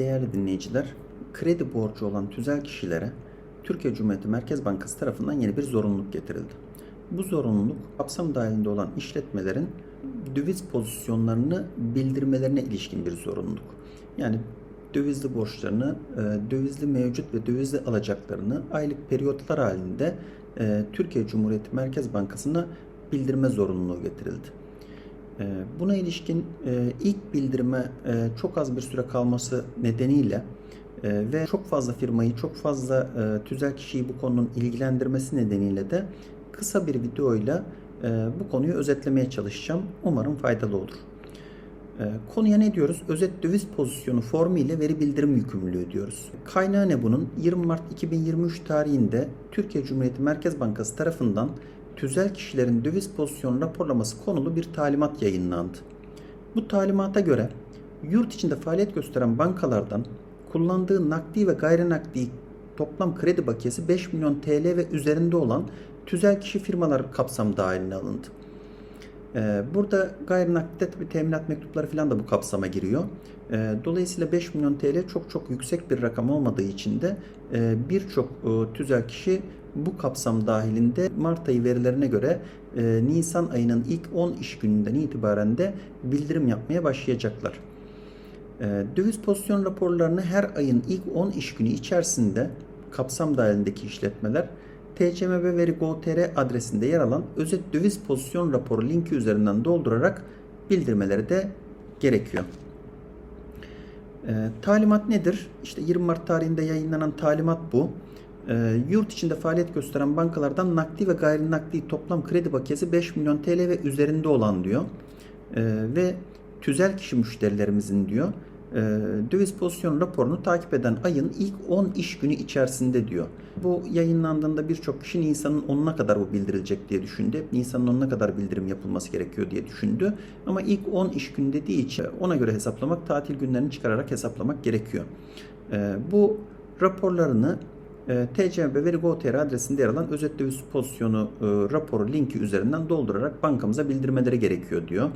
Değerli dinleyiciler, kredi borcu olan tüzel kişilere Türkiye Cumhuriyeti Merkez Bankası tarafından yeni bir zorunluluk getirildi. Bu zorunluluk kapsam dahilinde olan işletmelerin döviz pozisyonlarını bildirmelerine ilişkin bir zorunluluk. Yani dövizli borçlarını, e, dövizli mevcut ve dövizli alacaklarını aylık periyotlar halinde e, Türkiye Cumhuriyeti Merkez Bankası'na bildirme zorunluluğu getirildi. Ee, Buna ilişkin e, ilk bildirime e, çok az bir süre kalması nedeniyle e, ve çok fazla firmayı, çok fazla tüzel kişiyi bu konunun ilgilendirmesi nedeniyle de kısa bir videoyla bu konuyu özetlemeye çalışacağım. Umarım faydalı olur. Konuya ne diyoruz? Özet döviz pozisyonu formu ile veri bildirim yükümlülüğü diyoruz. Kaynağı ne bunun? 20 Mart 2023 tarihinde Türkiye Cumhuriyeti Merkez Bankası tarafından tüzel kişilerin döviz pozisyonu raporlaması konulu bir talimat yayınlandı. Bu talimata göre yurt içinde faaliyet gösteren bankalardan kullandığı nakdi ve gayrimakdi toplam kredi bakiyesi 5 milyon TL ve üzerinde olan tüzel kişi firmalar kapsam dahiline alındı. Ee, Burada gayrinakdi tabii teminat mektupları falan da bu kapsama giriyor. Ee, Dolayısıyla 5 milyon TL çok çok yüksek bir rakam olmadığı için de e, birçok e, tüzel kişi bu kapsam dahilinde Mart ayı verilerine göre e, Nisan ayının ilk 10 iş gününden itibaren de bildirim yapmaya başlayacaklar. E, Döviz pozisyon raporlarını her ayın ilk 10 iş günü içerisinde kapsam dahilindeki işletmeler TCMB veri Go.tr adresinde yer alan özet döviz pozisyon raporu linki üzerinden doldurarak bildirmeleri de gerekiyor. E, talimat nedir? İşte 20 Mart tarihinde yayınlanan talimat bu. E, yurt içinde faaliyet gösteren bankalardan nakdi ve gayrinakdi toplam kredi bakiyesi 5 milyon TL ve üzerinde olan diyor. E, ve tüzel kişi müşterilerimizin diyor e, döviz pozisyon raporunu takip eden ayın ilk 10 iş günü içerisinde diyor. Bu yayınlandığında birçok kişi Nisan'ın 10'una kadar bu bildirilecek diye düşündü. Nisan'ın 10'una kadar bildirim yapılması gerekiyor diye düşündü. Ama ilk 10 iş günü dediği için ona göre hesaplamak, tatil günlerini çıkararak hesaplamak gerekiyor. E, bu raporlarını e, TCMB veri Go.tr adresinde yer alan özet döviz pozisyonu e, raporu linki üzerinden doldurarak bankamıza bildirmeleri gerekiyor diyor.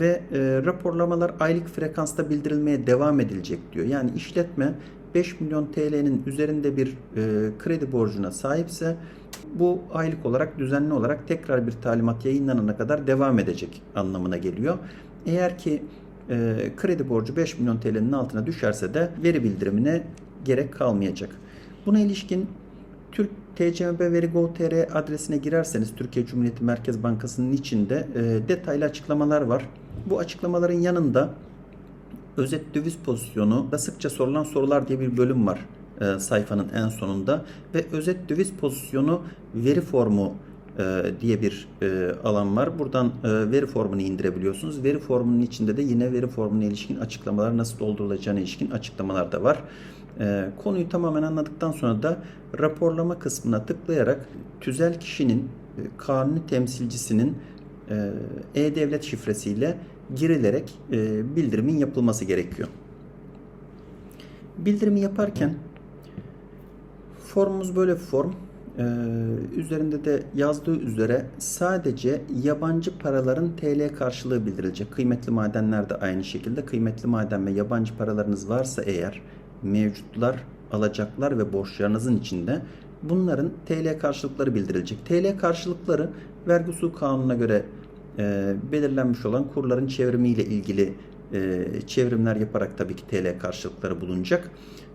Ve e, raporlamalar aylık frekansta bildirilmeye devam edilecek diyor. Yani işletme 5 milyon TL'nin üzerinde bir e, kredi borcuna sahipse bu aylık olarak düzenli olarak tekrar bir talimat yayınlanana kadar devam edecek anlamına geliyor. Eğer ki e, kredi borcu 5 milyon TL'nin altına düşerse de veri bildirimine gerek kalmayacak. Buna ilişkin Türk TCMB veri Go.tr adresine girerseniz Türkiye Cumhuriyeti Merkez Bankası'nın içinde e, detaylı açıklamalar var. Bu açıklamaların yanında özet döviz pozisyonu da sıkça sorulan sorular diye bir bölüm var e, sayfanın en sonunda ve özet döviz pozisyonu veri formu e, diye bir e, alan var. Buradan e, veri formunu indirebiliyorsunuz. Veri formunun içinde de yine veri formuna ilişkin açıklamalar nasıl doldurulacağına ilişkin açıklamalar da var. E, konuyu tamamen anladıktan sonra da raporlama kısmına tıklayarak tüzel kişinin e, kanuni temsilcisinin e-devlet şifresiyle girilerek e, bildirimin yapılması gerekiyor. Bildirimi yaparken formumuz böyle form. Ee, üzerinde de yazdığı üzere sadece yabancı paraların TL karşılığı bildirilecek. Kıymetli madenler de aynı şekilde. Kıymetli maden ve yabancı paralarınız varsa eğer mevcutlar, alacaklar ve borçlarınızın içinde bunların TL karşılıkları bildirilecek. TL karşılıkları vergi usul kanununa göre e, belirlenmiş olan kurların çevrimiyle ilgili e, çevrimler yaparak tabii ki TL karşılıkları bulunacak.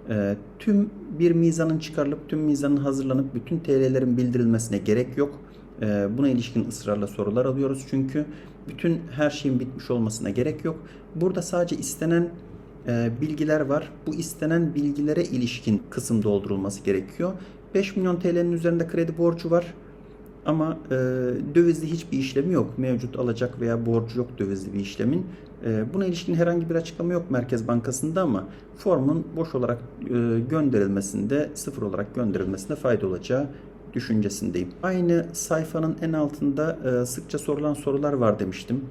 E, tüm bir mizanın çıkarılıp tüm mizanın hazırlanıp bütün TL'lerin bildirilmesine gerek yok. E, buna ilişkin ısrarla sorular alıyoruz çünkü bütün her şeyin bitmiş olmasına gerek yok. Burada sadece istenen e, bilgiler var. Bu istenen bilgilere ilişkin kısım doldurulması gerekiyor. 5 milyon TL'nin üzerinde kredi borcu var. Ama e, dövizli hiçbir işlemi yok. Mevcut alacak veya borcu yok dövizli bir işlemin. E, buna ilişkin herhangi bir açıklama yok Merkez Bankası'nda ama formun boş olarak e, gönderilmesinde, sıfır olarak gönderilmesinde fayda olacağı düşüncesindeyim. Aynı sayfanın en altında e, sıkça sorulan sorular var demiştim.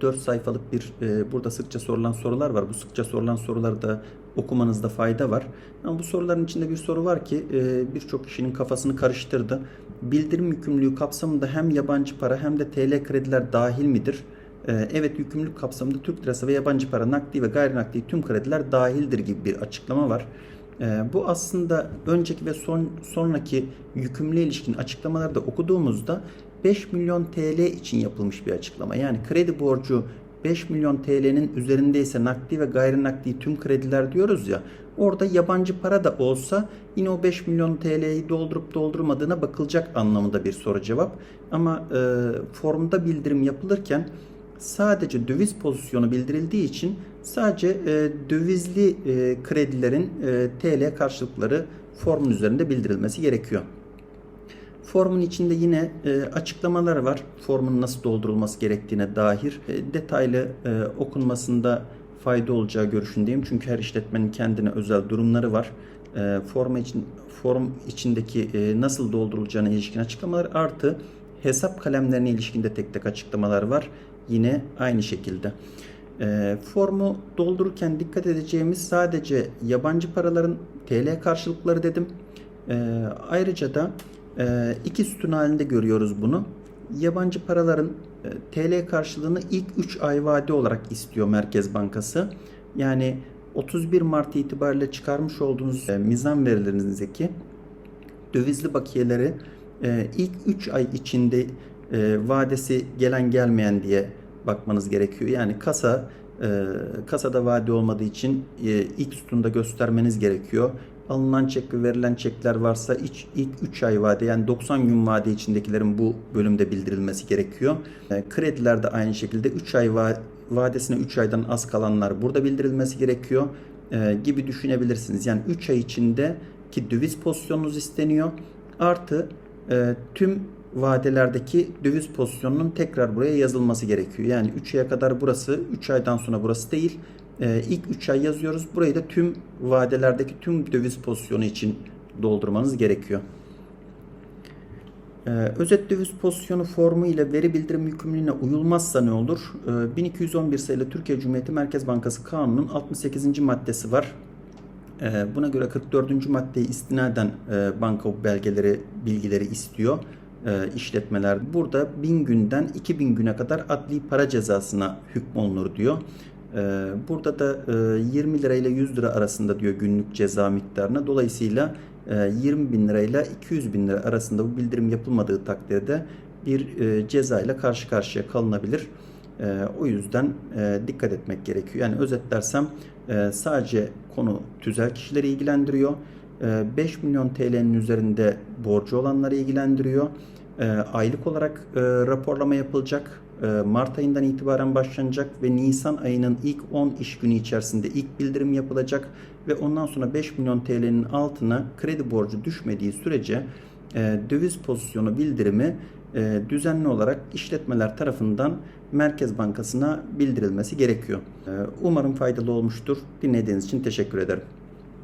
4 sayfalık bir e, burada sıkça sorulan sorular var. Bu sıkça sorulan soruları da okumanızda fayda var. Ama bu soruların içinde bir soru var ki e, birçok kişinin kafasını karıştırdı. Bildirim yükümlülüğü kapsamında hem yabancı para hem de TL krediler dahil midir? e, evet yükümlülük kapsamında Türk lirası ve yabancı para nakdi ve gayrimakdi tüm krediler dahildir gibi bir açıklama var. E, bu aslında önceki ve son sonraki yükümlülüğe ilişkin açıklamaları da okuduğumuzda 5 milyon TL için yapılmış bir açıklama. Yani kredi borcu 5 milyon TL'nin üzerindeyse nakdi ve gayrinakdi tüm krediler diyoruz ya. Orada yabancı para da olsa yine o 5 milyon TL'yi doldurup doldurmadığına bakılacak anlamında bir soru cevap. Ama e, formda bildirim yapılırken sadece döviz pozisyonu bildirildiği için sadece e, dövizli e, kredilerin e, TL karşılıkları formun üzerinde bildirilmesi gerekiyor. Formun içinde yine e, açıklamalar var. Formun nasıl doldurulması gerektiğine dair e, detaylı e, okunmasında fayda olacağı görüşündeyim. Çünkü her işletmenin kendine özel durumları var. E, form için form içindeki e, nasıl doldurulacağına ilişkin açıklamalar artı hesap kalemlerine ilişkin de tek tek açıklamalar var. Yine aynı şekilde. E, formu doldururken dikkat edeceğimiz sadece yabancı paraların TL karşılıkları dedim. E, ayrıca da e, iki sütun halinde görüyoruz bunu. Yabancı paraların e, TL karşılığını ilk 3 ay vade olarak istiyor Merkez Bankası. Yani 31 Mart itibariyle çıkarmış olduğunuz e, mizan verilerinizdeki dövizli bakiyeleri e, ilk 3 ay içinde e, vadesi gelen gelmeyen diye bakmanız gerekiyor. Yani kasa e, kasada vade olmadığı için e, ilk sütunda göstermeniz gerekiyor. Alınan çek ve verilen çekler varsa iç, ilk 3 ay vade yani 90 gün vade içindekilerin bu bölümde bildirilmesi gerekiyor. E, krediler aynı şekilde 3 ay va- vadesine 3 aydan az kalanlar burada bildirilmesi gerekiyor e, gibi düşünebilirsiniz. Yani 3 ay içinde ki döviz pozisyonunuz isteniyor. Artı e, tüm vadelerdeki döviz pozisyonunun tekrar buraya yazılması gerekiyor. Yani 3 aya kadar burası, 3 aydan sonra burası değil. Ee, ilk 3 ay yazıyoruz. Burayı da tüm vadelerdeki tüm döviz pozisyonu için doldurmanız gerekiyor. Ee, özet döviz pozisyonu formu ile veri bildirim yükümlülüğüne uyulmazsa ne olur? Ee, 1211 sayılı Türkiye Cumhuriyeti Merkez Bankası Kanunu'nun 68. maddesi var. Ee, Buna göre 44. maddeyi istinaden e, banka belgeleri, bilgileri istiyor e, işletmeler. Burada 1000 günden 2000 güne kadar adli para cezasına hükmolunur diyor. E, Burada da e, 20 lira ile 100 lira arasında diyor günlük ceza miktarına. Dolayısıyla e, 20 bin lirayla 200 bin lira arasında bu bildirim yapılmadığı takdirde bir e, ceza ile karşı karşıya kalınabilir. E, o yüzden e, dikkat etmek gerekiyor. Yani özetlersem e, sadece konu tüzel kişileri ilgilendiriyor. E, 5 milyon TL'nin üzerinde borcu olanları ilgilendiriyor. E, aylık olarak e, raporlama yapılacak. E, Mart ayından itibaren başlanacak ve Nisan ayının ilk 10 iş günü içerisinde ilk bildirim yapılacak ve ondan sonra 5 milyon TL'nin altına kredi borcu düşmediği sürece e, döviz pozisyonu bildirimi e, düzenli olarak işletmeler tarafından Merkez Bankası'na bildirilmesi gerekiyor. E, umarım faydalı olmuştur. Dinlediğiniz için teşekkür ederim.